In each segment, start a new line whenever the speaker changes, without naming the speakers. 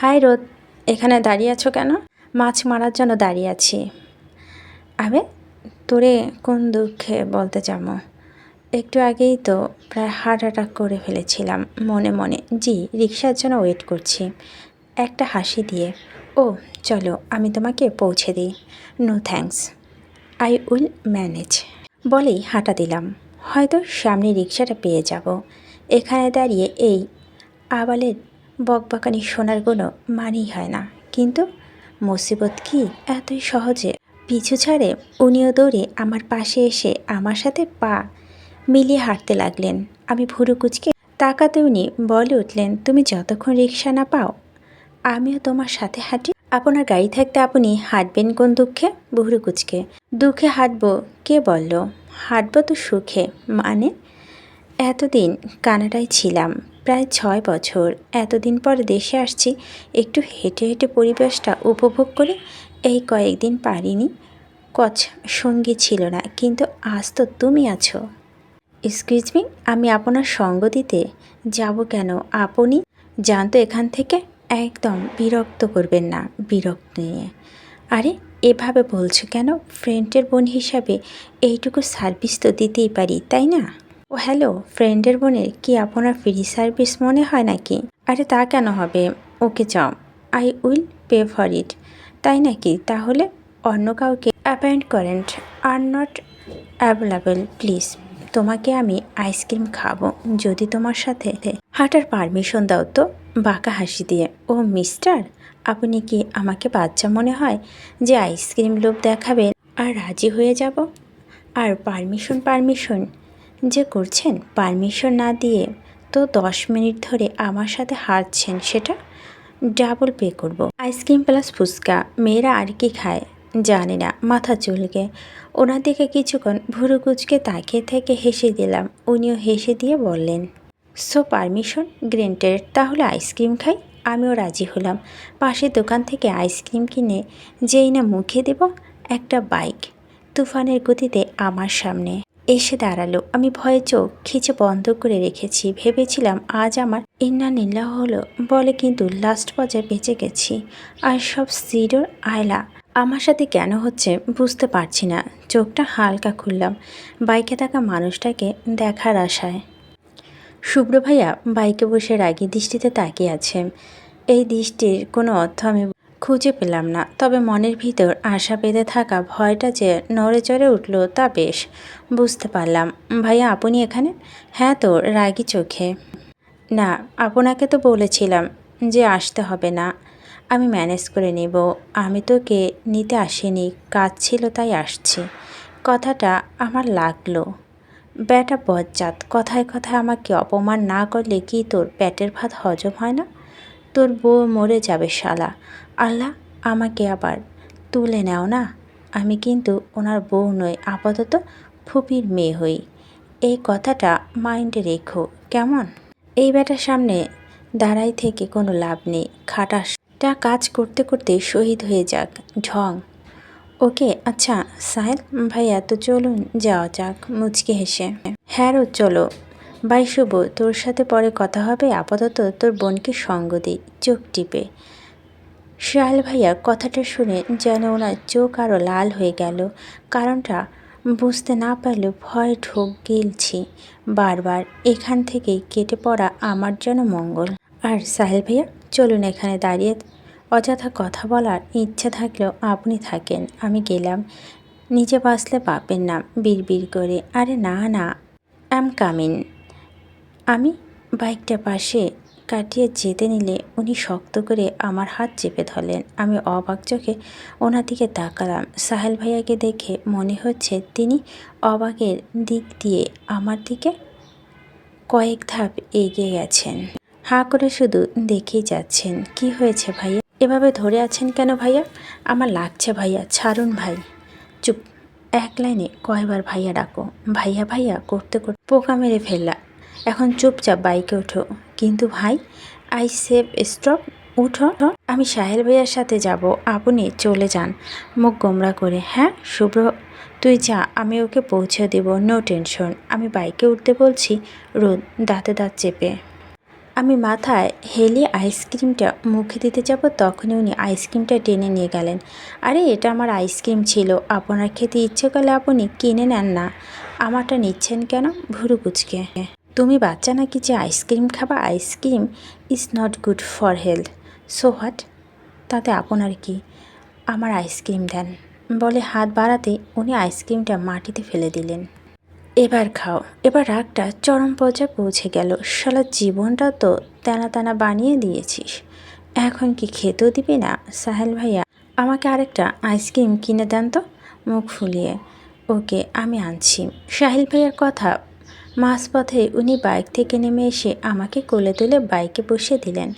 High রোদ, এখানে দাঁড়িয়ে আছো কেন? মাছ মারার জন্য দাঁড়িয়ে আছি। আবে, তোরে কোন দুঃখে বলতে চামো একটু আগেই তো প্রায় হার্ট অ্যাটাক করে ফেলেছিলাম, মনে মনে। জি, রিক্সার জন্য ওয়েট করছি। একটা হাসি দিয়ে, ও, চলো, আমি তোমাকে পৌঁছে দিই। No thanks. I will manage. বলেই হাঁটা দিলাম। হয়তো সামনে রিক্সাটা পেয়ে যাব। এখানে দাঁড়িয়ে এই আবালের বকবাকানি শোনার কোনো মানেই হয় না। কিন্তু মুসিবত কি এতই সহজে? পিছু ছাড়ে উনিও দৌড়ে আমার পাশে এসে আমার সাথে পা মিলিয়ে হাঁটতে লাগলেন। আমি ভুরু কুচকে তাকাতে উনি বলে উঠলেন, তুমি যতক্ষণ রিক্সা না পাও, আমিও তোমার সাথে হাঁটি। আপনার গাড়ি থাকতে আপনি হাঁটবেন কোন দুঃখে? ভুরু কুচকে। দুঃখে হাঁটবো? কে বলল? হাঁটবো তো সুখে। মানে? এতদিন কানাডায় ছিলাম। প্রায় ছয় বছর। এতদিন পর দেশে আসছি, একটু হেঁটে হেঁটে পরিবেশটা উপভোগ করে এই কয়েকদিন পারিনি। কচ সঙ্গী ছিল না, কিন্তু আজ তো তুমি আছো। এক্সকিউজ মি আমি আপনার সঙ্গ দিতে যাব কেন? আপনি জানতো এখান থেকে, একদম বিরক্ত করবেন না, বিরক্ত নিয়ে। আরে, এভাবে বলছো কেন? ফ্রেন্ডের বোন হিসাবে এইটুকু সার্ভিস তো দিতেই পারি, তাই না? ও হ্যালো, ফ্রেন্ডের বোনের কি আপনার ফ্রি সার্ভিস মনে হয় নাকি? আরে তা কেন হবে? ওকে চাও I will pay for it. তাই নাকি? তাহলে অন্য কাউকে অ্যাপয়েন্ট করেন। আর নট অ্যাভেলেবল, প্লিজ। তোমাকে আমি আইসক্রিম খাব। যদি তোমার সাথে হাঁটার পারমিশন দাও তো, বাঁকা হাসি দিয়ে। ও মিস্টার, আপনি কি আমাকে বাচ্চা মনে হয় যে আইসক্রিম লোভ দেখাবেন আর রাজি হয়ে যাব? আর পারমিশন পারমিশন। যে করছেন পারমিশন না দিয়ে তো দশ মিনিট ধরে আমার সাথে হারছেন সেটা ডাবল পে করব। আইসক্রিম প্লাস ফুচকা, মেয়েরা আর কি খায় জানি না, মাথা চুলকে। ওনার দিকে কিছুক্ষণ ভুরু কুচকে তাকিয়ে থেকে হেসে দিলাম, উনিও হেসে দিয়ে বললেন সো পারমিশন গ্রেন্টেড তাহলে আইসক্রিম খাই, আমিও রাজি হলাম। পাশের দোকান থেকে আইসক্রিম কিনে যেই না মুখে দেব, একটা বাইক তুফানের গতিতে আমার সামনে। এসে দাঁড়াল। আমি ভয়ে চোখ খিচে বন্ধ করে রেখেছি। ভেবেছিলাম আজ আমার ইন্না নীলা হলো। বলে কিন্তু লাস্ট পর্যায়ে বেঁচে গেছি। আর সব সিডোর আয়লা। আমার সাথে কেন হচ্ছে বুঝতে পারছি না। চোখটা হালকা খুললাম। বাইকে থাকা মানুষটাকে দেখার আশায়। শুভ্র ভাইয়া বাইকে বসে রাগী দৃষ্টিতে তাকিয়ে আছে। এই দৃষ্টির কোনো অর্থ আমি খুঁজে পেলাম না, তবে মনের ভিতর আশা পেতে থাকা ভয়টা যে নড়ে চড়ে উঠল তা বেশ। বুঝতে পারলাম। ভাইয়া, আপনি এখানে? হ্যাঁ তো, রাগী চোখে। না, আপনাকে তো বলেছিলাম যে আসতে হবে না। আমি ম্যানেজ করে নেব। আমি তোকে নিতে আসিনি, কাজ ছিল তাই আসছি। কথাটা আমার লাগল। ব্যাটা বজ্জাত, কথায় কথায় আমাকে অপমান না করলে কি তোর পেটের ভাত হজম হয় না? তোর বউ মরে যাবে শালা। আল্লাহ, আমাকে আবার তুলে নেও না? আমি কিন্তু ওনার বউ নই, আপাতত ফুপির মেয়ে হই। এই কথাটা মাইন্ডে রেখো, কেমন? এই ব্যাটার সামনে দাঁড়াই থেকে কোনো লাভ নেই, খাটাসটা কাজ করতে করতে শহীদ হয়ে যাক, ঢং। ওকে আচ্ছা সাহেল ভাইয়া, তো চলুন যাওয়া যাক, মুচকি হেসে। হ্যাঁ চলো। বাই শুভ, তোর সাথে পরে কথা হবে, আপাতত তোর বোনকে সঙ্গ দিই চোখ টিপে। সাহেল ভাইয়া কথাটা শুনে যেন ওনার চোখ আরও লাল হয়ে গেল। কারণটা বুঝতে না পারলেও ভয় ঢোক গিলছি। বারবার এখান থেকেই কেটে পড়া আমার যেন মঙ্গল। আর সাহেল ভাইয়া, চলুন এখানে দাঁড়িয়ে। অযথা কথা বলার ইচ্ছা থাকলেও আপনি থাকেন, আমি গেলাম। নিজে বাঁচলে পাবেন না বিড় করে। আরে না না অ্যাম কামিন। আমি বাইকটা পাশে কাটিয়ে যেতে নিলে উনি শক্ত করে আমার হাত চেপে ধরলেন। আমি অবাক চোখে ওনার দিকে তাকালাম। সাহেল ভাইয়াকে দেখে মনে হচ্ছে তিনি অবাকের দিক দিয়ে আমার দিকে কয়েক ধাপ এগিয়ে গেছেন। হাঁ করে শুধু দেখেই যাচ্ছেন। কি হয়েছে ভাইয়া? এভাবে ধরে আছেন কেন ভাইয়া? আমার লাগছে ভাইয়া। ছাড়ুন ভাই। চুপ। এক লাইনে কয়বার ভাইয়া ডাকো। ভাইয়া ভাইয়া, করতে করতে পোকা মেরে ফেললা। এখন চুপচাপ বাইকে ওঠো। কিন্তু ভাই, আই সেভ, স্টপ, উঠো। আমি সাহেল ভাইয়ার সাথে যাব। আপনি চলে যান। মুখ গোমরা করে হ্যাঁ শুভ্র, তুই যা, আমি ওকে পৌঁছে দেব। No tension. আমি বাইকে উঠতে বলছি, রোদ, দাঁতে দাঁত চেপে। আমি মাথায় হেলে আইসক্রিমটা মুখে দিতে যাব, তখনই উনি আইসক্রিমটা টেনে নিয়ে গেলেন। আরে, এটা আমার আইসক্রিম ছিল। আপনার খেতে ইচ্ছে করলে আপনি কিনে নেন না। আমারটা নিচ্ছেন কেন, ভুরু কুচকে? তুমি বাচ্চা নাকি যে আইসক্রিম খাবা? Ice cream is not good for health so what তাতে আপনার কি? আমার আইসক্রিম দেন। বলে হাত বাড়াতে উনি আইসক্রিমটা মাটিতে ফেলে দিলেন। এবার খাও। এবার রাগটা চরম পর্যায়ে পৌঁছে গেল। শালা জীবনটা তো তেনা তেনা বানিয়ে দিয়েছিস। এখন কি খেতেও দিবি না? সাহেল ভাইয়া, আমাকে আরেকটা আইসক্রিম কিনে দেন তো? মুখ ফুলিয়ে। ওকে, আমি আনছি। সাহিল ভাইয়ার কথা মাঝপথে উনি বাইক থেকে নেমে এসে আমাকে কোলে তুলে বাইকে বসিয়ে দিলেন।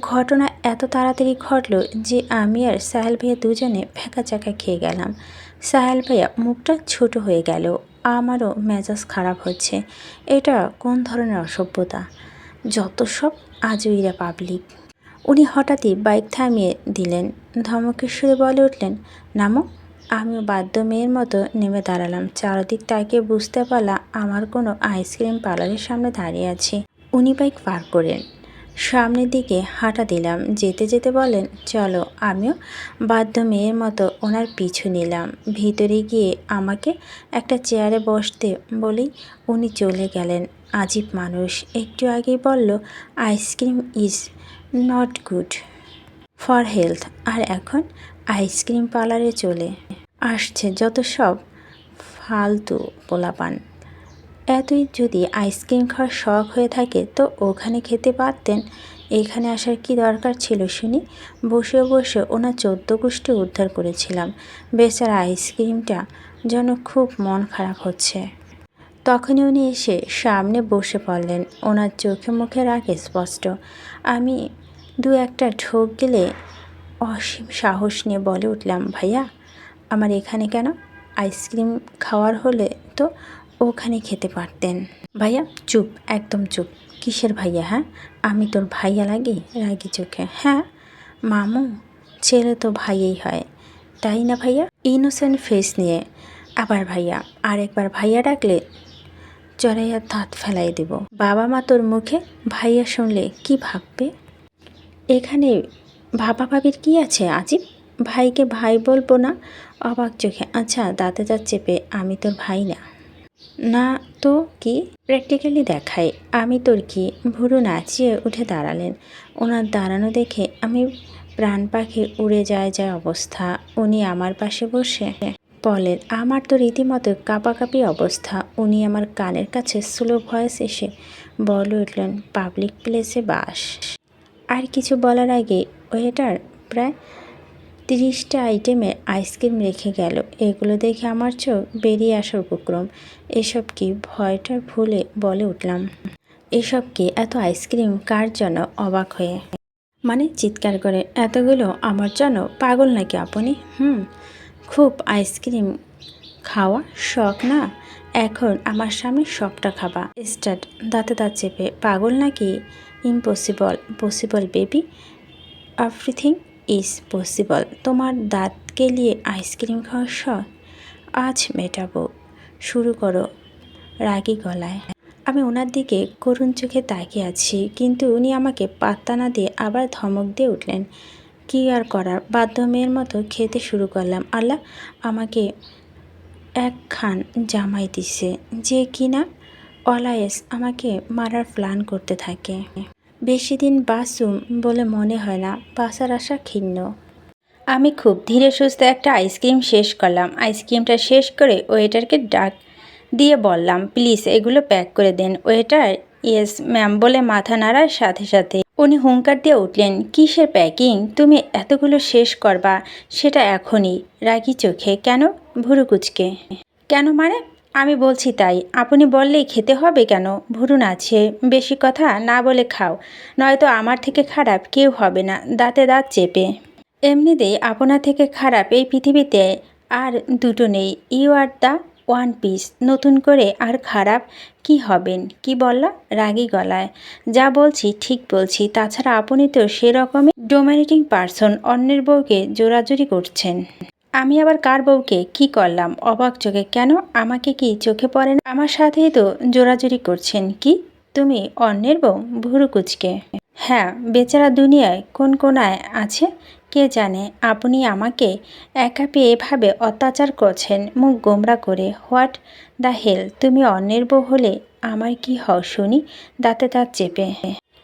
ঘটনা এত তাড়াতাড়ি ঘটলো যে আমি আর সাহেল ভাইয়া দুজনে ফেঁকা চাকা খেয়ে গেলাম। সাহেল ভাইয়া মুখটা ছোট হয়ে গেল, আমারও মেজাজ খারাপ হচ্ছে। এটা কোন ধরনের অসভ্যতা? যত সব আজইরা পাবলিক উনি হঠাৎই বাইক থামিয়ে দিলেন ধমকেশ্বরে বলে উঠলেন, নামো। আমিও বাধ্য মেয়ের মতো নেমে দাঁড়ালাম। চারদিক তাকিয়ে বুঝতে পারলাম আমার কোনো আইসক্রিম পার্লারের সামনে দাঁড়িয়ে আছে। উনি বাইক পার করেন। সামনের দিকে হাঁটা দিলাম। যেতে যেতে বলেন, চলো। আমিও বাধ্য মেয়ের মতো ওনার পিছু নিলাম। ভিতরে গিয়ে আমাকে একটা চেয়ারে বসতে বলেই উনি চলে গেলেন। আজীব মানুষ। একটু আগেই বলল, ice cream is not good for health. আর এখন আইসক্রিম পার্লারে চলে আসছে যত সব ফালতু পোলাপান। এতই যদি আইসক্রিম খাওয়ার শখ হয়ে থাকে, তো ওখানে খেতে পারতেন। এখানে আসার কি দরকার ছিল শুনি? বসে বসে ওনার চোদ্দ গোষ্ঠী উদ্ধার করেছিলাম। বেচারা আইসক্রিমটা যেন খুব মন খারাপ হচ্ছে। তখনই উনি এসে সামনে বসে পড়লেন। ওনার চোখে মুখে রাখে স্পষ্ট। আমি দু একটা ঢোক গেলে অসীম সাহস নিয়ে বলে উঠলাম, ভাইয়া, আমার এখানে কেন? আইসক্রিম খাওয়ার হলে তো ওখানে খেতে পারতেন। ভাইয়া, চুপ, একদম চুপ। কিসের ভাইয়া হ্যাঁ? আমি তোর ভাইয়া লাগি? রাগি চোখে? হ্যাঁ মামু, ছেলে তো ভাইয়াই হয়, তাই না ভাইয়া? ইনোসেন্ট ফেস নিয়ে। আবার ভাইয়া, আরেকবার ভাইয়া ডাকলে চড়াইয়া দাঁত ফেলাই দেব। বাবা মা তোর মুখে ভাইয়া শুনলে কি ভাববে? এখানে ভাবা ভাবির কি আছে আজিব ভাইকে ভাই বলব না? অবাক চোখে। আচ্ছা দাঁতে দাঁত চেপে, আমি তোর ভাই না। না তো কি? প্র্যাকটিক্যালি দেখাই, আমি তোর কি? ভুরু নাচিয়ে উঠে দাঁড়ালেন। ওনার দাঁড়ানো দেখে আমি প্রাণ পাখি উড়ে যায় যায় অবস্থা। উনি আমার পাশে বসে বলেন, আমার তো রীতিমতো কাঁপাকাঁপি অবস্থা। উনি আমার কানের কাছে স্লো ভয়েস এসে বলে উঠলেন, পাবলিক প্লেসে বাস। আর কিছু বলার আগে ওয়েটার প্রায় তিরিশটা আইটেমে আইসক্রিম রেখে গেল। এগুলো দেখে আমার চোখ বেরিয়ে আসার উপক্রম। এসব কি ভয়টা ভুলে বলে উঠলাম। এসব কি এত আইসক্রিম? কার জন্য অবাক হয়ে। মানে চিৎকার করে, এতগুলো আমার জন্য পাগল নাকি আপনি? হুম, খুব আইসক্রিম খাওয়া শখ না? এখন আমার সামনে সবটা খাবা। স্টার্ট, দাঁতে দাঁত চেপে, পাগল নাকি? Impossible, possible baby? Everything is possible তোমার দাঁত কেলিয়ে আইসক্রিম খাওয়ার শখ? আজ মেটাবো। শুরু করো। রাগী গলায়। আমি ওনার দিকে করুণ চোখে তাকিয়ে আছি, কিন্তু উনি আমাকে পাত্তা না দিয়ে আবার ধমক দিয়ে উঠলেন। কি আর করার? বাধ্য মেয়ের মতো খেতে শুরু করলাম। আল্লাহ আমাকে এক খান জামাই দিছে, যে কিনা অলায়েস আমাকে মারার প্ল্যান করতে থাকে। বেশি দিন বাসুম বলে মনে হয় না, বাসার আশা ক্ষীণ আমি খুব ধীরে সুস্থে একটা আইসক্রিম শেষ করলাম। আইসক্রিমটা শেষ করে ওয়েটারকে ডাক দিয়ে বললাম, প্লিজ এগুলো প্যাক করে দেন। ওয়েটার? ইয়েস ম্যাম, বলে মাথা নাড়ার সাথে সাথে উনি হুঙ্কার দিয়ে উঠলেন, কিসের প্যাকিং? তুমি এতগুলো শেষ করবা, সেটা এখনই। রাগি চোখে, কেন? ভুরু কুচকে। কেন মানে? আমি বলছি তাই, আপনি বললেই খেতে হবে কেন? ভুরুন আছে বেশি কথা না বলে খাও, নয়তো আমার থেকে খারাপ কেউ হবে না, দাঁতে দাঁত চেপে। এমনিতেই আপনার থেকে খারাপ এই পৃথিবীতে আর দুটো নেই you are the one piece নতুন করে আর খারাপ কি হবেন? কি বললা? রাগী গলায়। যা বলছি ঠিক বলছি, তাছাড়া আপনি তো সেরকমই ডোমিনেটিং পারসন অন্যের বউকে জোরাজুরি করছেন। আমি আবার কার বউকে কি করলাম? অবাক চোখে। কেন? আমাকে কি চোখে পড়ে না? আমার সাথেই তো জোরাজুরি করছেন। কি? তুমি অন্যের বউ? ভুরু কুচকে। হ্যাঁ বেচারা দুনিয়ায় কোন কোনায় আছে? কে জানে? আপনি আমাকে একা পেয়ে এভাবে অত্যাচার করছেন, মুখ গোমরা করে। What the hell? তুমি অন্যের বউ হলে আমার কি হও শুনি? দাঁতে দাঁত চেপে।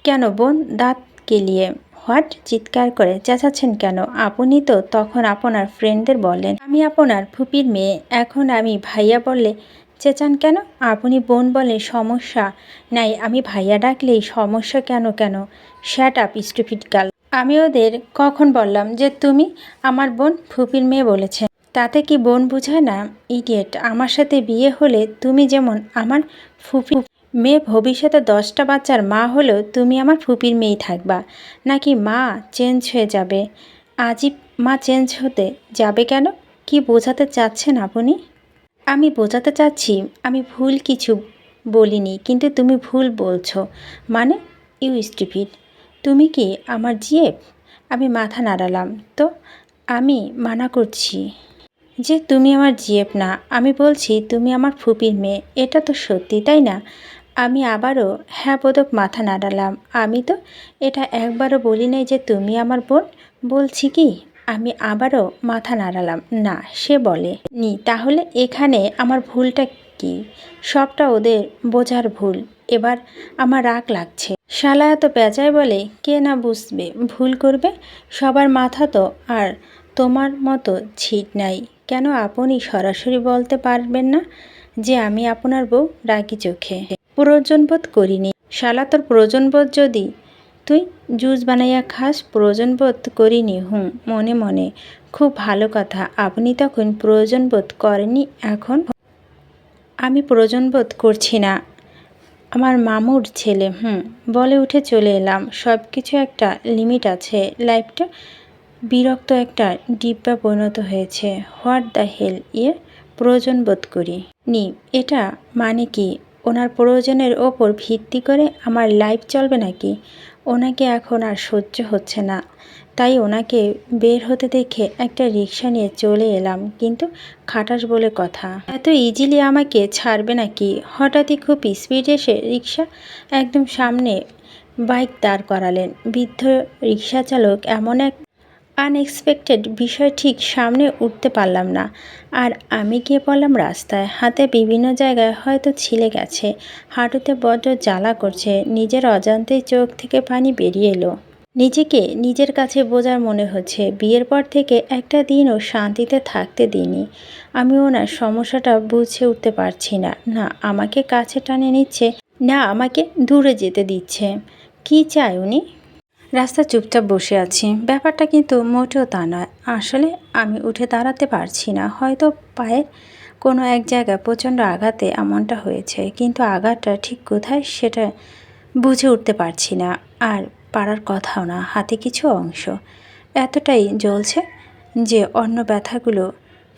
কেন বোন? দাঁত কেলিয়ে। হোয়াট? চিৎকার করে। চেঁচাচ্ছেন কেন? আপনি তো তখন আপনার ফ্রেন্ডদের বললেন। আমি আপনার ফুপির মেয়ে। এখন আমি ভাইয়া বললে চেঁচান কেন? আপনি বোন বলে সমস্যা নাই। আমি ভাইয়া ডাকলেই সমস্যা কেন কেন? শ্যাট আপ স্টুপিড গাল আমি ওদের কখন বললাম যে তুমি আমার বোন ফুপির মেয়ে বলেছে? তাতে কি বোন বুঝায় না? ইডিয়েট আমার সাথে বিয়ে হলে তুমি যেমন আমার ফুপি মেয়ে ভবিষ্যতে দশটা বাচ্চার মা হলেও তুমি আমার ফুপির মেয়েই থাকবা। নাকি মা চেঞ্জ হয়ে যাবে? আজই মা চেঞ্জ হতে যাবে কেন? কি বোঝাতে চাচ্ছেন আপনি? আমি বোঝাতে চাচ্ছি, আমি ভুল কিছু বলিনি, কিন্তু তুমি ভুল বলছো। মানে? You stupid. তুমি কি আমার জিএফ? আমি মাথা নাড়ালাম। তো, আমি মানা করছি যে তুমি আমার জিএফ না। আমি বলছি তুমি আমার ফুপির মেয়ে। এটা তো সত্যি, তাই না? আমি আবারও হ্যাঁ বোধক মাথা নাড়ালাম। আমি তো এটা একবারও বলি নাই যে তুমি আমার বোন। বলছি কি, আমি আবারও মাথা নাড়ালাম। না, সে বলে, নি, তাহলে এখানে আমার ভুলটা কি? সবটা ওদের বোঝার ভুল। এবার আমার রাগ লাগছে। শালা এত পেঁচায় বলে, কে না বুঝবে? ভুল করবে? সবার মাথা তো আর তোমার মতো ছিট নাই। কেন আপনি সরাসরি বলতে পারবেন না যে আমি আপনার বউ রাগি চোখে? প্রয়োজনবোধ করিনি। শালা, তোর প্রয়োজনবোধ যদি? তুই জুস বানাইয়া খাস, প্রয়োজনবোধ করিনি। হুম মনে মনে। খুব ভালো কথা। আপনি তখন প্রয়োজনবোধ করেনি এখন আমি প্রয়োজনবোধ করছি না। আমার মামুর ছেলে হুম বলে উঠে চলে এলাম। সব কিছু একটা লিমিট আছে। লাইফটা বিরক্ত একটা ডিব্বা পরিণত হয়েছে। হোয়াট দ্য হেল ইয়ে প্রয়োজন বোধ করি। নি, এটা মানে কি? ওনার প্রয়োজনের ওপর ভিত্তি করে আমার লাইফ চলবে নাকি? ওনাকে এখন আর সহ্য হচ্ছে না। তাই ওনাকে বের হতে দেখে একটা রিক্সা নিয়ে চলে এলাম, কিন্তু খাটাস বলে কথা। এত ইজিলি আমাকে ছাড়বে নাকি? হঠাৎই খুব স্পিড এসে রিক্সা একদম সামনে বাইক দাঁড় করালেন। বৃদ্ধ রিক্সা চালক এমন এক আনএক্সপেক্টেড বিষয় ঠিক সামনে উঠতে পারলাম না। আর আমি গিয়ে পড়লাম রাস্তায় হাতে বিভিন্ন জায়গায় হয়তো ছিলে গেছে। হাঁটুতে বড্ড জ্বালা করছে। নিজের অজান্তেই চোখ থেকে পানি বেরিয়ে এলো। নিজেকে নিজের কাছে বোঝার মনে হচ্ছে। বিয়ের পর থেকে একটা দিনও শান্তিতে থাকতে দিইনি। আমি ওনার সমস্যাটা বুঝে উঠতে পারছি না। না, আমাকে কাছে টানে নিচ্ছে, না আমাকে দূরে যেতে দিচ্ছে। কি চায় উনি? রাস্তা চুপচাপ বসে আছি। ব্যাপারটা কিন্তু মোটেও তা নয়। আসলে আমি উঠে দাঁড়াতে পারছি না। হয়তো পায়ের কোনো এক জায়গায় প্রচণ্ড আঘাতে এমনটা হয়েছে, কিন্তু আঘাতটা ঠিক কোথায় সেটা বুঝে উঠতে পারছি না। আর পারার কথাও না, হাতে কিছু অংশ। এতটাই জ্বলছে যে অন্য ব্যথাগুলো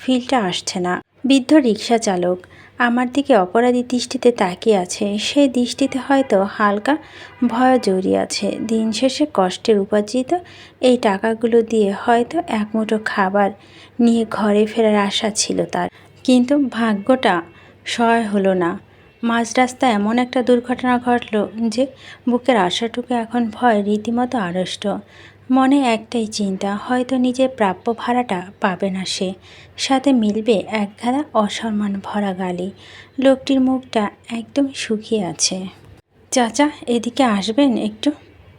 ফিলটা আসছে না। বৃদ্ধ রিক্সা চালক আমার দিকে অপরাধী দৃষ্টিতে তাকিয়ে আছে। সেই দৃষ্টিতে হয়তো হালকা ভয় জড়িয়ে আছে। দিন শেষে কষ্টের উপার্জিত এই টাকাগুলো দিয়ে হয়তো এক মুঠো খাবার নিয়ে ঘরে ফেরার আশা ছিল তার। কিন্তু ভাগ্যটা সহায় হলো না। মাঝ রাস্তায় এমন একটা দুর্ঘটনা ঘটল যে বুকের আশাটুকু এখন ভয় রীতিমতো আড়ষ্ট। মনে একটাই চিন্তা, হয়তো নিজের প্রাপ্য ভাড়াটা পাবে না সে। সাথে মিলবে একগাদা অসম্মান ভরা গালি। লোকটির মুখটা একদম শুকিয়ে আছে। চাচা, এদিকে আসবেন একটু?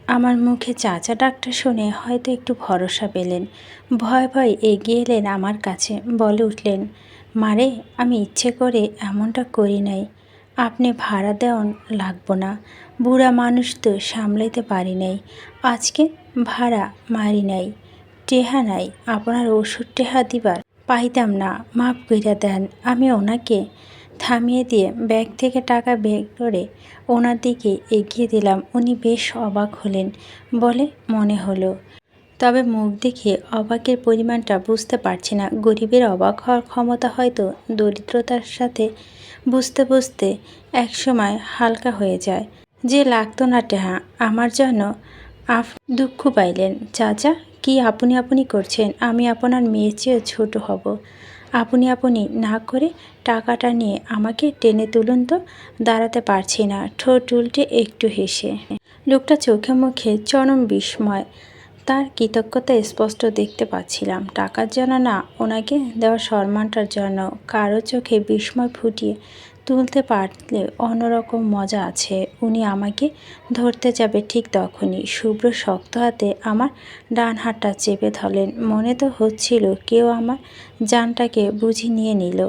আমার মুখে চাচা ডাকটা শুনে হয়তো একটু ভরসা পেলেন। ভয় ভয় এগিয়ে এলেন আমার কাছে, বলে উঠলেন, মারে, আমি ইচ্ছে করে এমনটা করি নাই। আপনি ভাড়া দেওয়ান লাগবো না। বুড়া মানুষ তো সামলাইতে পারি নাই। আজকে ভাড়া, মারি নাই, টেহা নাই, আপনার ওষুধ টেহা দিবার। পাইতাম না, মাফ কইরা দেন, আমি ওনাকে থামিয়ে দিয়ে ব্যাগ থেকে টাকা বের করে ওনার দিকে এগিয়ে দিলাম। উনি বেশ অবাক হলেন, বলে, মনে হলো। তবে মুখ দেখে অবাকের পরিমাণটা বুঝতে পারছি না। গরিবের অবাক হওয়ার ক্ষমতা হয়তো দরিদ্রতার সাথে বুঝতে বুঝতে একসময় হালকা হয়ে যায়। যে লাগতো না টেহা, আমার জন্য আপ দুঃখ পাইলেন। চাচা, কি আপনি আপনি করছেন? আমি আপনার মেয়ের চেয়ে ছোট হব। আপনি আপনি না করে টাকাটা নিয়ে আমাকে টেনে তুলুন তো, দাঁড়াতে পারছি না। ঠোঁট উল্টে একটু হেসে। লোকটা চোখে মুখে চরম বিস্ময়। তার কৃতজ্ঞতা স্পষ্ট দেখতে পাচ্ছিলাম। টাকার জন্য না, ওনাকে দেওয়া সম্মানটার জন্য কারও চোখে বিস্ময় ফুটিয়ে তুলতে পারলে অন্যরকম মজা আছে। উনি আমাকে ধরতে যাবে ঠিক তখনই। শুভ্র শক্ত হাতে আমার ডান হাতটা চেপে ধরলেন। মনে তো হচ্ছিল কেউ আমার জানটাকে বুঝি নিয়ে নিল।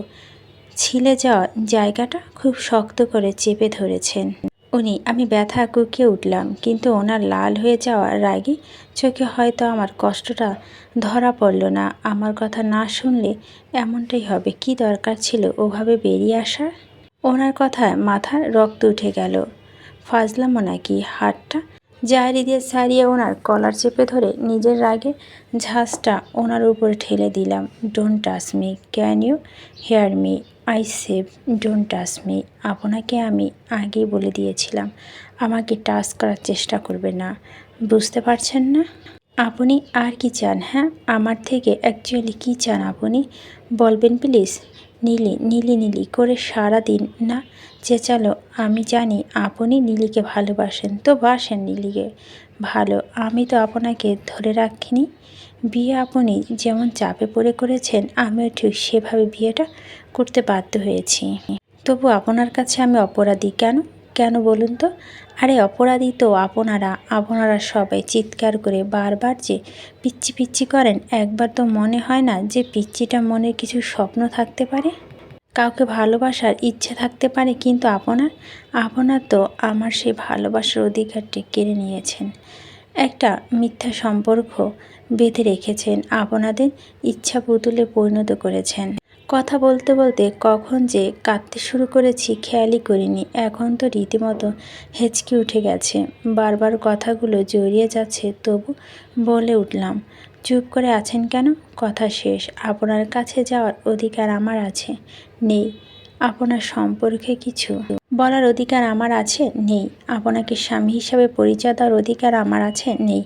ছিলে যাওয়া জায়গাটা খুব শক্ত করে চেপে ধরেছেন। উনি, আমি ব্যথা কুকিয়ে উঠলাম, কিন্তু ওনার লাল হয়ে যাওয়া রাগে চোখে হয়তো আমার কষ্টটা ধরা পড়ল না। আমার কথা না শুনলে এমনটাই হবে। কি দরকার ছিল ওভাবে বেরিয়ে আসার? ওনার কথায় মাথার রক্ত উঠে গেল। ফাজলামো নাকি হাতটা? জারি দিয়ে সারিয়ে ওনার কলার চেপে ধরে নিজের রাগে ঝাঁসটা ওনার উপর ঠেলে দিলাম। Don't touch me can you hear me I save don't touch me আপনাকে আমি আগেই বলে দিয়েছিলাম, আমাকে টাচ করার চেষ্টা করবে না। বুঝতে পারছেন না? আপনি আর কি চান হ্যাঁ? আমার থেকে অ্যাকচুয়ালি কি চান আপনি? বলবেন প্লিজ নীলি নীলি নীলি করে সারা দিন না। চেঁচালো, আমি জানি আপনি নীলিকে ভালোবাসেন, তো বাসেন নীলিকে। ভালো, আমি তো আপনাকে ধরে রাখিনি। বিয়ে আপনি যেমন চাপে পড়ে করেছেন, আমিও ঠিক সেভাবে বিয়েটা করতে বাধ্য হয়েছি। তবু আপনার কাছে আমি অপরাধী কেন? কেন বলুন তো? আরে অপরাধী তো আপনারা আপনারা সবাই চিৎকার করে বারবার যে পিচ্ছি পিচ্ছি করেন, একবার তো মনে হয় না যে পিচ্ছিটা মনে কিছু স্বপ্ন থাকতে পারে। কাউকে ভালোবাসার ইচ্ছে থাকতে পারে, কিন্তু আপনার আপনার তো আমার সেই ভালোবাসার অধিকারটি কেড়ে নিয়েছেন। একটা মিথ্যা সম্পর্ক বেঁধে রেখেছেন, আপনাদের ইচ্ছা পুতুলে পরিণত করেছেন। কথা বলতে বলতে কখন যে কাঁদতে শুরু করেছি খেয়ালই করিনি। এখন তো রীতিমতো হেঁচকি উঠে গেছে। বারবার কথাগুলো জড়িয়ে যাচ্ছে, তবু বলে উঠলাম, চুপ করে আছেন কেন? কথা শেষ। আপনার কাছে যাওয়ার অধিকার আমার আছে? নেই। আপনার সম্পর্কে কিছু বলার অধিকার আমার আছে? নেই। আপনাকে স্বামী হিসাবে পরিচয় দেওয়ার অধিকার আমার আছে? নেই।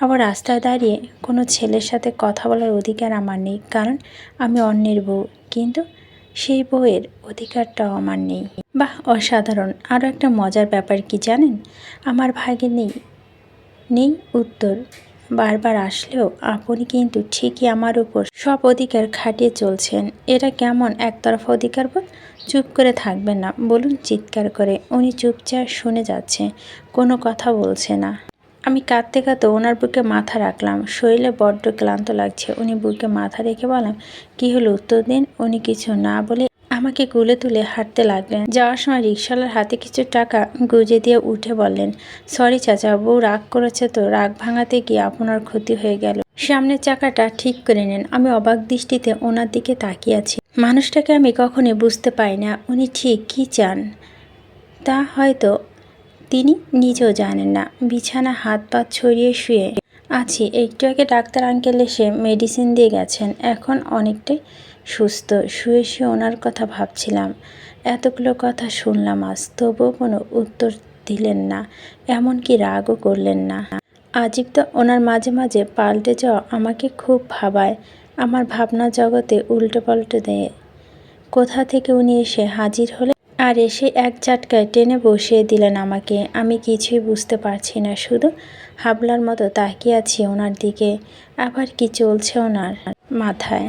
আবার রাস্তায় দাঁড়িয়ে কোনো ছেলের সাথে কথা বলার অধিকার আমার নেই, কারণ আমি অন্যের বউ। কিন্তু সেই বউয়ের অধিকারটাও আমার নেই। বাহ, অসাধারণ। আরও একটা মজার ব্যাপার কি জানেন? আমার ভাগে নেই নেই উত্তর। বারবার আসলেও আপনি কিন্তু ঠিকই আমার উপর সব অধিকার খাটিয়ে চলছেন। এটা কেমন একতরফা অধিকার বোধ? চুপ করে থাকবেন না, বলুন চিৎকার করে। উনি চুপচাপ শুনে যাচ্ছে, কোনো কথা বলছে না। আমি কাঁদতে কাঁদতে ওনার বুকে মাথা রাখলাম। শরীরে বড্ড ক্লান্ত লাগছে। উনি বুকে মাথা রেখে বললাম কি হলো উত্তর দিন? উনি কিছু না বলে আমাকে গুলে তুলে হাঁটতে লাগলেন। যাওয়ার সময় রিক্সাওয়ালার হাতে কিছু টাকা গুজে দিয়ে উঠে বললেন, সরি চাচা, বউ রাগ করেছে তো, রাগ ভাঙাতে গিয়ে আপনার ক্ষতি হয়ে গেল। সামনের চাকাটা ঠিক করে নেন। আমি অবাক দৃষ্টিতে ওনার দিকে তাকিয়ে আছি। মানুষটাকে আমি কখনই বুঝতে পারি না। উনি ঠিক কী চান? তা হয়তো তিনি নিজেও জানেন না। বিছানা হাত পা ছড়িয়ে শুয়ে আছি। একটু আগে ডাক্তার আঙ্কেল এসে মেডিসিন দিয়ে গেছেন। এখন অনেকটাই সুস্থ। শুয়ে শুয়ে ওনার কথা ভাবছিলাম। এতগুলো কথা শুনলাম আজ। তবুও কোনো উত্তর দিলেন না। এমনকি রাগও করলেন না। আজিব তো ওনার মাঝে মাঝে পাল্টে যাওয়া আমাকে খুব ভাবায়। আমার ভাবনা জগতে উল্টো পাল্টে দেয়। কোথা থেকে উনি এসে হাজির হলে আর এসে এক চাটকায় টেনে বসিয়ে দিলেন আমাকে। আমি কিছুই বুঝতে পারছি না, শুধু হাবলার মতো তাকিয়ে আছি ওনার দিকে। আবার কি চলছে ওনার মাথায়?